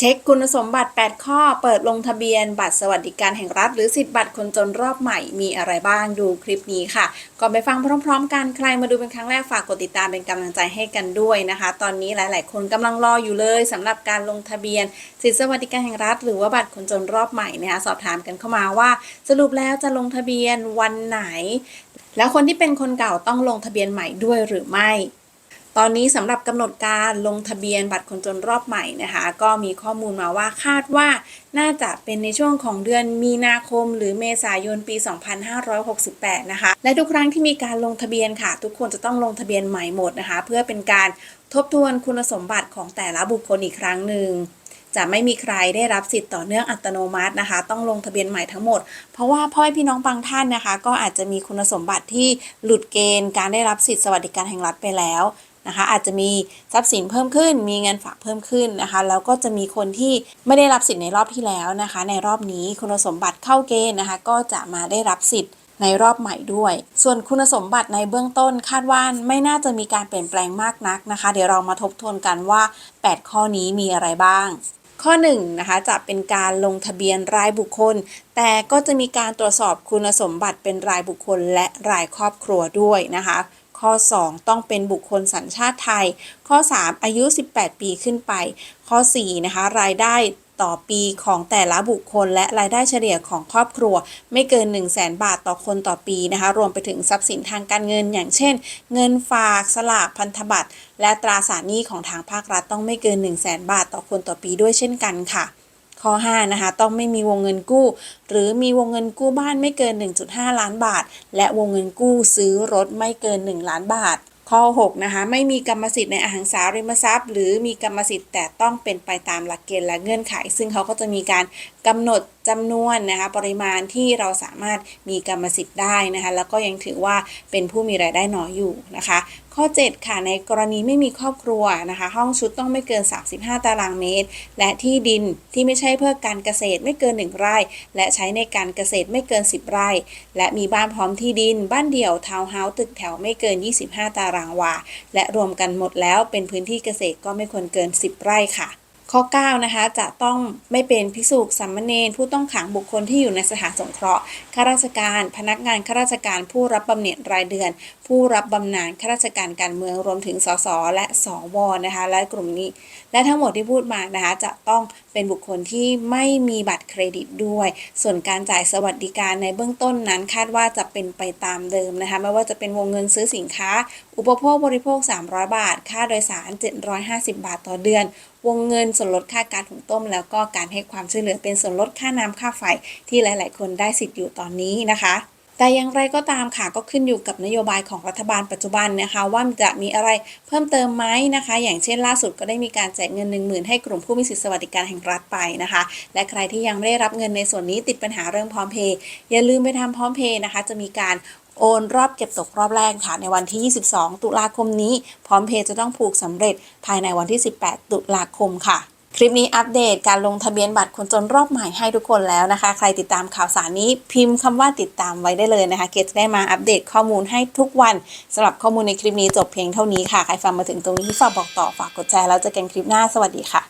เช็คคุณสมบัติ 8 ข้อ เปิดลงทะเบียน บัตรสวัสดิการแห่งรัฐ หรือสิทธิบัตรคนจนรอบใหม่มีอะไรบ้างดูคลิปนี้ค่ะ ก่อนไปฟังพร้อม ๆ กันใครมาดูเป็นครั้งแรกฝากกดติดตามเป็นกำลังใจให้กันด้วยนะคะ ตอนนี้หลาย ๆ คนกำลังรออยู่เลยสำหรับการลงทะเบียน สิทธิสวัสดิการแห่งรัฐ หรือว่าบัตรคนจนรอบใหม่นะคะสอบถามกันเข้ามาว่า สรุปแล้วจะลงทะเบียนวันไหน แล้วคนที่เป็นคนเก่าต้องลงทะเบียนใหม่ด้วยหรือไม่ ตอนนี้สำหรับกำหนดการลงทะเบียนบัตรคนจนรอบใหม่นะคะ ก็มีข้อมูลมาว่าคาดว่าน่าจะเป็นในช่วงของเดือนมีนาคม หรือเมษายนปี 2568 นะคะ และทุกครั้งที่มีการลงทะเบียนค่ะ ทุกคนจะต้องลงทะเบียนใหม่หมดนะคะ เพื่อเป็นการทบทวนคุณสมบัติของแต่ละบุคคลอีกครั้งหนึ่งจะไม่มีใครได้รับสิทธิ์ต่อเนื่องอัตโนมัตินะคะ ต้องลงทะเบียนใหม่ทั้งหมด เพราะว่าพ่อพี่น้องบางท่านนะคะ ก็อาจจะมีคุณสมบัติที่หลุดเกณฑ์การได้รับสิทธิ์สวัสดิการแห่งรัฐไปแล้ว นะคะ อาจจะมีทรัพย์สินเพิ่มขึ้น มีเงินฝากเพิ่มขึ้นนะคะ แล้วก็จะมีคนที่ไม่ได้รับสิทธิ์ในรอบที่แล้วนะคะ ในรอบนี้คุณสมบัติเข้าเกณฑ์นะคะ ก็จะมาได้รับสิทธิ์ในรอบใหม่ด้วย ส่วนคุณสมบัติในเบื้องต้นคาดว่าไม่น่าจะมีการเปลี่ยนแปลงมากนักนะคะ เดี๋ยวเรามาทบทวนกันว่า 8 ข้อนี้มีอะไรบ้าง ข้อ1นะคะจะเป็นการลงทะเบียนรายบุคคล แต่ก็จะมีการตรวจสอบคุณสมบัติเป็นรายบุคคลและรายครอบครัวด้วยนะคะ ข้อ 2 ต้องเป็นบุคคลสัญชาติไทย ข้อ 3 อายุ 18 ปีขึ้นไป ข้อ 4 นะคะ รายได้ต่อปีของแต่ละบุคคล และรายได้เฉลี่ยของครอบครัว ไม่เกิน 1 0 0 0 0แบาทต่อคนต่อปีนะคะ รวมไปถึงทรัพย์สินทางการเงิน อย่างเช่น เงินฝากสลากพันธบัตร และตราสารหนี้ของทางภาครัฐต้องไม่เกิน 1 0 0 0 0แบาทต่อคนต่อปีด้วยเช่นกันค่ะ ข้อ 5 นะคะ ต้องไม่มีวงเงินกู้ หรือมีวงเงินกู้บ้านไม่เกิน 1.5 ล้านบาท และวงเงินกู้ซื้อรถไม่เกิน 1 ล้านบาท ข้อ 6 นะคะ ไม่มีกรรมสิทธิ์ในอหังสาริมทรัพย์ หรือมีกรรมสิทธิ์แต่ต้องเป็นไปตามหลักเกณฑ์และเงื่อนไข ซึ่งเขาก็จะมีการกำหนด จำนวนนะคะปริมาณที่เราสามารถมีกรรมสิทธิ์ได้นะคะแล้วก็ยังถือว่าเป็นผู้มีรายได้น้อยอยู่นะคะ ข้อ 7 ค่ะในกรณีไม่มีครอบครัวนะคะ ห้องชุดต้องไม่เกิน 35 ตารางเมตร และที่ดินที่ไม่ใช่เพื่อการเกษตรไม่เกิน 1 ไร่ และใช้ในการเกษตรไม่เกิน 10 ไร่ และมีบ้านพร้อมที่ดิน บ้านเดี่ยวทาวน์เฮาส์ตึกแถวไม่เกิน 25 ตารางวา และรวมกันหมดแล้วเป็นพื้นที่เกษตรก็ไม่ควรเกิน 10 ไร่ค่ะ ข้อ 9 นะคะ จะต้องไม่เป็นพิสุสามเณรผู้ต้องขังบุคคลที่อยู่ในสถานสงเคราะห์ข้าราชการ พนักงานข้าราชการผู้รับบำเหน็จรายเดือน ผู้รับบำนาญข้าราชการการเมืองรวมถึงสสและสวนะคะและกลุ่มนี้ และทั้งหมดที่พูดมานะคะจะต้องเป็นบุคคลที่ไม่มีบัตรเครดิตด้วย ส่วนการจ่ายสวัสดิการในเบื้องต้นนั้นคาดว่าจะเป็นไปตามเดิมนะคะไม่ว่าจะเป็นวงเงินซื้อสินค้า อุปโภคบริโภค 300 บาท ค่าโดยสาร 750 บาทต่อเดือน วงเงินส่วนลดค่าการถุงต้ม แล้วก็การให้ความช่วยเหลือเป็นส่วนลดค่าน้ำค่าไฟที่หลาย ๆ คนได้สิทธิ์อยู่ตอนนี้นะคะแต่อย่างไรก็ตามค่ะก็ขึ้นอยู่กับนโยบายของรัฐบาลปัจจุบันนะคะ ว่าจะมีอะไรเพิ่มเติมไหมนะคะ อย่างเช่นล่าสุดก็ได้มีการแจกเงิน 1 0,000 ให้กลุ่มผู้มีสิทธิสวัสดิการแห่งรัฐไปนะคะ และใครที่ยังไม่ได้รับเงินในส่วนนี้ติดปัญหาเรื่องพร้อมเพย์อย่าลืมไปทำพร้อมเพย์นะคะ จะมีการ โอนรอบเก็บตกรอบแรกค่ะในวันที่ 22 ตุลาคมนี้ พร้อมเพย์จะต้องผูกสำเร็จภายในวันที่ 18 ตุลาคมค่ะคลิปนี้อัปเดตการลงทะเบียนบัตรคนจนรอบใหม่ให้ทุกคนแล้วนะคะ ใครติดตามข่าวสารนี้พิมพ์คำว่าติดตามไว้ได้เลยนะคะ เกจะได้มาอัปเดตข้อมูลให้ทุกวันสำหรับข้อมูลในคลิปนี้จบเพียงเท่านี้ค่ะ ใครฟังมาถึงตรงนี้ฝากบอกต่อฝากกดแชร์แล้วเจอกันคลิปหน้าสวัสดีค่ะ